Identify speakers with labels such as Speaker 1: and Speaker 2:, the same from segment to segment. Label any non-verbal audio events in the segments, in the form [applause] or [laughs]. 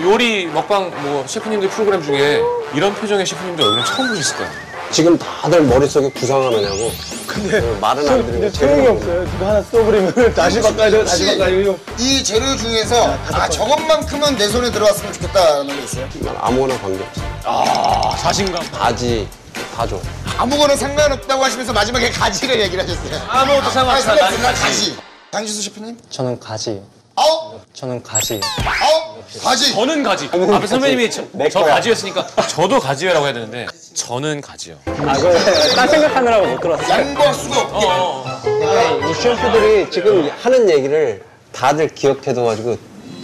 Speaker 1: 그 요리 먹방 뭐 셰프님들 프로그램 중에 이런 표정의 셰프님들 얼굴은 처음 보셨을 거예요.
Speaker 2: 지금 다들 머릿속에 구상하느냐고. 근데 말은 안 드리고.
Speaker 3: 근데 소용이 없어요. 누가 하나 써버리면 [laughs] 다시 바꿔야 돼요. 다시 바꿔야 돼요.
Speaker 4: 이 재료 중에서 아 저것만큼은 내 손에 들어왔으면 좋겠다라는 게 있어요?
Speaker 2: 난 아무거나 관계없어.
Speaker 1: 아, 자신감.
Speaker 2: 가지 다 줘.
Speaker 4: 아무거나 상관없다고 하시면서 마지막에 가지를 얘기를 하셨어요.
Speaker 1: 아무것도 나는
Speaker 4: 상관없어.
Speaker 1: 가지.
Speaker 4: 가지. 장지수 셰프님?
Speaker 3: 저는 가지.
Speaker 4: 아홉?
Speaker 3: 저는 가지.
Speaker 4: 아홉? 가지.
Speaker 1: 저는 가지. 앞에 선배님이 저, 저 가지였으니까 저도 가지라고 해야 되는데 저는 가지요.
Speaker 3: 아, 그거 딴 생각하느라고 못 들었어요.
Speaker 4: 양보할 수가 없게.
Speaker 2: 이 셰프들이 지금 하는 얘기를 다들 기억해둬가지고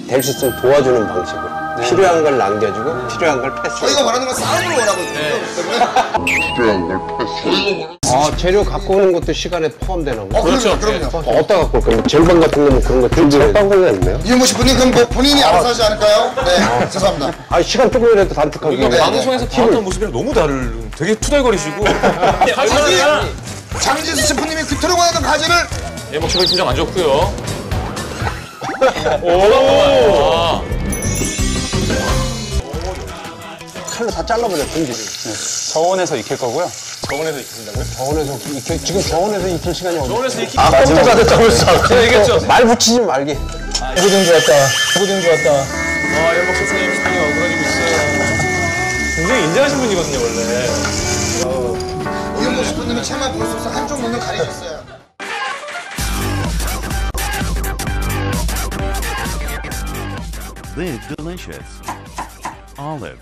Speaker 2: 될 수 있으면 도와주는 방식으로. 필요한 걸 남겨주고 필요한 걸 패스.
Speaker 4: 저희가 원하는 건 싸움을 원하고 있거든요.
Speaker 2: 아 재료 갖고 오는 것도 시간에 포함되는 거.
Speaker 4: 어, 그렇죠. 그럼요.
Speaker 2: 어, 어디다 갖고 올 거야? 절반 같은 거면 그런 거 준비해. 빵걸려 있네요.
Speaker 4: 이현모 셰프님 그럼 뭐 본인이 알아서 하지 않을까요? 네, 죄송합니다.
Speaker 2: 아 시간 조금이라도 단축하기
Speaker 1: 그러니까
Speaker 2: 위해.
Speaker 1: 방송에서 봐왔던 모습이랑 너무 다를. 되게 투덜거리시고. [laughs]
Speaker 4: 가지. 장지수 셰프님이 그토록 원하던 가지를
Speaker 1: 예, 뭐 기분 표정 안 좋고요. [laughs] 오.
Speaker 2: 칼로 다 잘라버려 등지를.
Speaker 3: 저온에서 익힐 거고요.
Speaker 1: 저번에도 익힌다고요?
Speaker 2: 저온에서 익혀, 지금 저온에서 익힐 시간이 없네.
Speaker 1: 저번에서 익힌.
Speaker 2: 아 꼼짝아 됐다 벌써.
Speaker 1: 제가 얘기했죠.
Speaker 2: 말 붙이지 말기.
Speaker 3: 후딩 좋았다. 후딩 좋았다.
Speaker 1: 아, 연복 셰프님 스타일이 어그러지고 있어요. 굉장히 인자하신 분이거든요, 원래.
Speaker 4: 이현모 셰프님이 채만 볼수 없어 한쪽 눈을 가리셨어요.
Speaker 5: Live delicious. Olive.